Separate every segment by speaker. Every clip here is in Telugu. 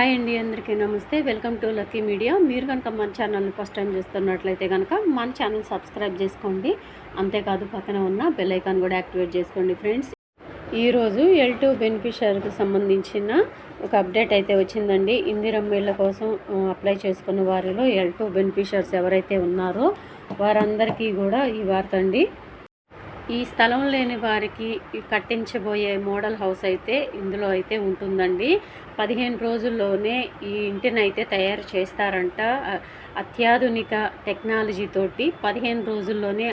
Speaker 1: హాయ్ అండి అందరికీ నమస్తే. Welcome to lucky media. మీరు కనుక మన ఛానల్ని ఫస్ట్ టైం చూస్తున్నట్లయితే కనుక మన ఛానల్ సబ్స్క్రైబ్ చేసుకోండి. అంతేకాదు పక్కన ఉన్న బెల్ ఐకాన్ కూడా యాక్టివేట్ చేసుకోండి ఫ్రెండ్స్. ఈరోజు ఎల్ టూ బెనిఫిషియర్కి సంబంధించిన ఒక అప్డేట్ అయితే వచ్చిందండి. ఇందిరమ్మ ఇళ్ళ కోసం అప్లై చేసుకున్న వారిలో ఎల్ టూ బెనిఫిషియర్స్ ఎవరైతే ఉన్నారో వారందరికీ కూడా ఈ వార్త అండి. ఈ స్థలం లేని వారికి కట్టించబోయే మోడల్ హౌస్ అయితే ఇందులో అయితే ఉంటుందండి. పదిహేను రోజుల్లోనే ఈ ఇంటిని అయితే తయారు చేస్తారంట. అత్యాధునిక టెక్నాలజీ తోటి పదిహేను రోజుల్లోనే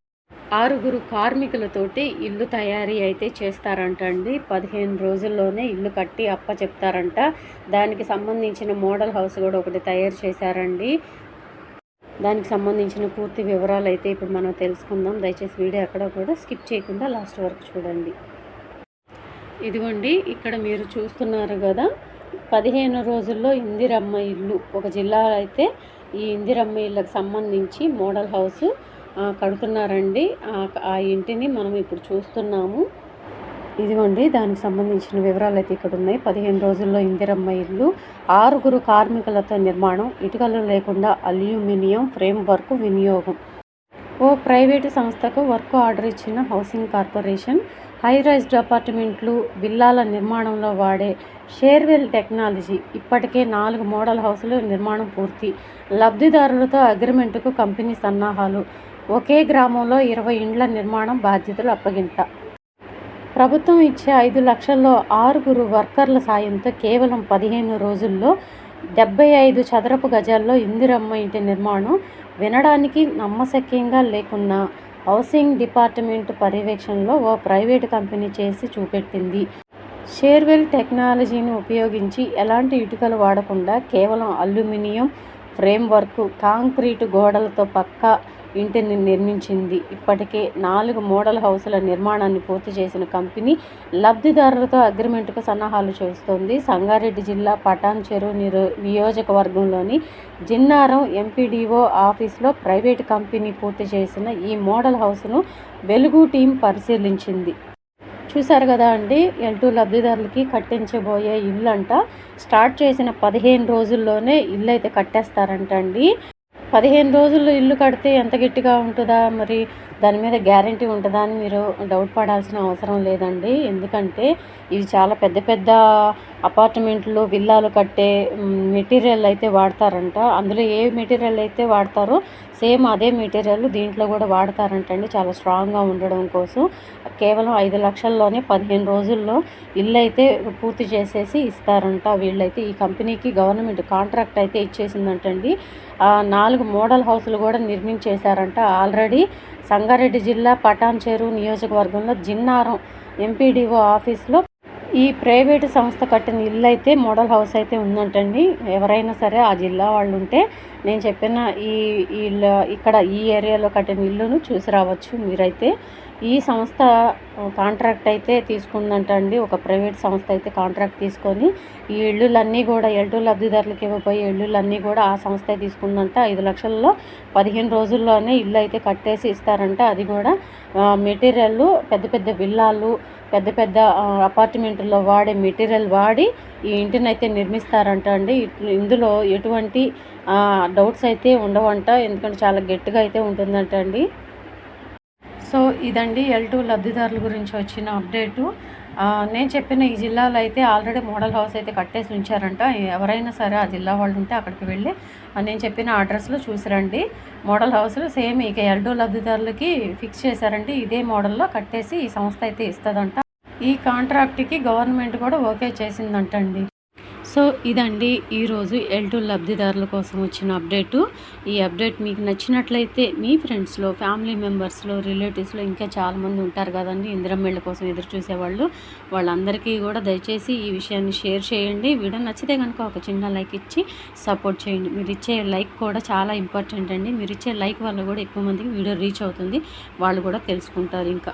Speaker 1: ఆరుగురు కార్మికులతోటి ఇల్లు తయారీ అయితే చేస్తారంట అండి. పదిహేను రోజుల్లోనే ఇల్లు కట్టి అప్ప చెప్తారంట దానికి సంబంధించిన మోడల్ హౌస్ కూడా ఒకటి తయారు చేశారండి. దానికి సంబంధించిన పూర్తి వివరాలు అయితే ఇప్పుడు మనం తెలుసుకుందాం. దయచేసి వీడియో అక్కడ కూడా స్కిప్ చేయకుండా లాస్ట్ వరకు చూడండి. ఇదిగోండి ఇక్కడ మీరు చూస్తున్నారు కదా పదిహేను రోజుల్లో ఇందిరమ్మ ఇల్లు. ఒక జిల్లా అయితే ఈ ఇందిరమ్మ ఇళ్ళకి సంబంధించి మోడల్ హౌస్ కడుతున్నారండి. ఆ ఇంటిని మనం ఇప్పుడు చూస్తున్నాము. ఇదిగోండి దానికి సంబంధించిన వివరాలు అయితే ఇక్కడ ఉన్నాయి. పదిహేను రోజుల్లో ఇందిరమ్మ ఇల్లు ఆరుగురు కార్మికులతో నిర్మాణం ఇటుకలు లేకుండా అల్యూమినియం ఫ్రేమ్ వర్క్ వినియోగం. ఓ ప్రైవేటు సంస్థకు వర్క్ ఆర్డర్ ఇచ్చిన హౌసింగ్ కార్పొరేషన్ హై రైజ్డ్ అపార్ట్మెంట్లు విల్లాల నిర్మాణంలో వాడే షేర్వెల్ టెక్నాలజీ. ఇప్పటికే నాలుగు మోడల్ హౌసులు నిర్మాణం పూర్తి. లబ్ధిదారులతో అగ్రిమెంటుకు కంపెనీ సన్నాహాలు. ఒకే గ్రామంలో ఇరవై ఇండ్ల నిర్మాణం బాధ్యతలు అప్పగింత. ప్రభుత్వం ఇచ్చే ఐదు లక్షల్లో ఆరుగురు వర్కర్ల సాయంతో కేవలం పదిహేను రోజుల్లో డెబ్బై ఐదు చదరపు గజాల్లో ఇందిరమ్మ ఇంటి నిర్మాణం వినడానికి నమ్మశక్యంగా లేకున్నా హౌసింగ్ డిపార్ట్మెంట్ పర్యవేక్షణలో ఓ ప్రైవేటు కంపెనీ చేసి చూపెట్టింది. షేర్వెల్ టెక్నాలజీని ఉపయోగించి ఎలాంటి ఇటుకలు వాడకుండా కేవలం అల్యూమినియం ఫ్రేమ్వర్క్ కాంక్రీటు గోడలతో పక్కా ఇంటిని నిర్మించింది. ఇప్పటికే నాలుగు మోడల్ హౌసుల నిర్మాణాన్ని పూర్తి చేసిన కంపెనీ లబ్ధిదారులతో అగ్రిమెంట్కు సన్నాహాలు చేస్తోంది. సంగారెడ్డి జిల్లా పటాన్ చెరువు నిరో నియోజకవర్గంలోని జిన్నారం ఎంపీడీఓ ఆఫీస్లో ప్రైవేటు కంపెనీ పూర్తి చేసిన ఈ మోడల్ హౌస్ను వెలుగు టీం పరిశీలించింది. చూశారు కదా అండి ఎల్ టూ లబ్ధిదారులకి కట్టించబోయే ఇల్లు అంట స్టార్ట్ చేసిన పదిహేను రోజుల్లోనే ఇల్లు అయితే కట్టేస్తారంట అండి పదిహేను రోజులు ఇల్లు కడితే ఎంత గట్టిగా ఉంటుందా? మరి దాని మీద గ్యారంటీ ఉంటుందా అని మీరు డౌట్ పడాల్సిన అవసరం లేదండి. ఎందుకంటే ఇవి చాలా పెద్ద పెద్ద అపార్ట్మెంట్లు విల్లాలు కట్టే మెటీరియల్ అయితే వాడతారంట. అందులో ఏ మెటీరియల్ అయితే వాడతారో సేమ్ అదే మెటీరియల్ దీంట్లో కూడా వాడతారంట అండి చాలా స్ట్రాంగ్గా ఉండడం కోసం కేవలం ఐదు లక్షల్లోనే పదిహేను రోజుల్లో ఇల్లు అయితే పూర్తి చేసేసి ఇస్తారంట. వీళ్ళైతే ఈ కంపెనీకి గవర్నమెంట్ కాంట్రాక్ట్ అయితే ఇచ్చేసిందంటండి. నాలుగు మోడల్ హౌసులు కూడా నిర్మించేశారంట. ఆల్రెడీ సంఘ సంగారెడ్డి జిల్లా పటాన్ చెరువు నియోజకవర్గంలో జిన్నారం ఎంపీడీఓ ఆఫీస్లో ఈ ప్రైవేటు సంస్థ కట్టిన ఇల్లు అయితే మోడల్ హౌస్ అయితే ఉందంటండి. ఎవరైనా సరే ఆ జిల్లా వాళ్ళు ఉంటే నేను చెప్పిన ఈ ఈ ఇల్లు ఇక్కడ ఈ ఏరియాలో కట్టిన ఇల్లును చూసి రావచ్చు మీరైతే. ఈ సంస్థ కాంట్రాక్ట్ అయితే తీసుకుందంట అండి. ఒక ప్రైవేట్ సంస్థ అయితే కాంట్రాక్ట్ తీసుకొని ఈ ఇళ్ళులన్నీ కూడా ఎల్టు లబ్ధిదారులకు ఇవ్వబోయే ఇళ్ళులన్నీ కూడా ఆ సంస్థ తీసుకుందంట. ఐదు లక్షల్లో పదిహేను రోజుల్లోనే ఇల్లు అయితే కట్టేసి ఇస్తారంట. అది కూడా మెటీరియల్ పెద్ద పెద్ద విల్లాలు పెద్ద పెద్ద అపార్ట్మెంట్లో వాడే మెటీరియల్ వాడి ఈ ఇంటిని అయితే నిర్మిస్తారంట అండి. ఇందులో ఎటువంటి డౌట్స్ అయితే ఉండవంట. ఎందుకంటే చాలా గట్టిగా అయితే ఉంటుందంట అండి. ఇదండి ఎల్ టూ లబ్ధిదారుల గురించి వచ్చిన అప్డేటు నేను చెప్పిన ఈ జిల్లాలో అయితే ఆల్రెడీ మోడల్ హౌస్ అయితే కట్టేసి ఉంచారంట. ఎవరైనా సరే ఆ జిల్లా వాళ్ళు ఉంటే అక్కడికి వెళ్ళి నేను చెప్పిన అడ్రస్లో చూసిరండి. మోడల్ హౌస్లో సేమ్ ఇక ఎల్ టూ లబ్ధిదారులకి ఫిక్స్ చేశారండి. ఇదే మోడల్లో కట్టేసి ఈ సంస్థ అయితే ఇస్తుందంట. ఈ కాంట్రాక్ట్కి గవర్నమెంట్ కూడా ఓకే చేసిందంటండి. సో ఇదండి ఈరోజు ఎల్ టూ లబ్ధిదారుల కోసం వచ్చిన అప్డేటు. ఈ అప్డేట్ మీకు నచ్చినట్లయితే మీ ఫ్రెండ్స్లో ఫ్యామిలీ మెంబర్స్లో రిలేటివ్స్లో ఇంకా చాలామంది ఉంటారు కదండి. ఇందిరమ్మేళ్ళ కోసం ఎదురు చూసేవాళ్ళు. వాళ్ళందరికీ కూడా దయచేసి ఈ విషయాన్ని షేర్ చేయండి. వీడియో నచ్చితే కనుక ఒక చిన్న లైక్ ఇచ్చి సపోర్ట్ చేయండి. మీరు ఇచ్చే లైక్ కూడా చాలా ఇంపార్టెంట్ అండి. మీరు ఇచ్చే లైక్ వల్ల కూడా ఎక్కువ మందికి వీడియో రీచ్ అవుతుంది. వాళ్ళు కూడా తెలుసుకుంటారు ఇంకా.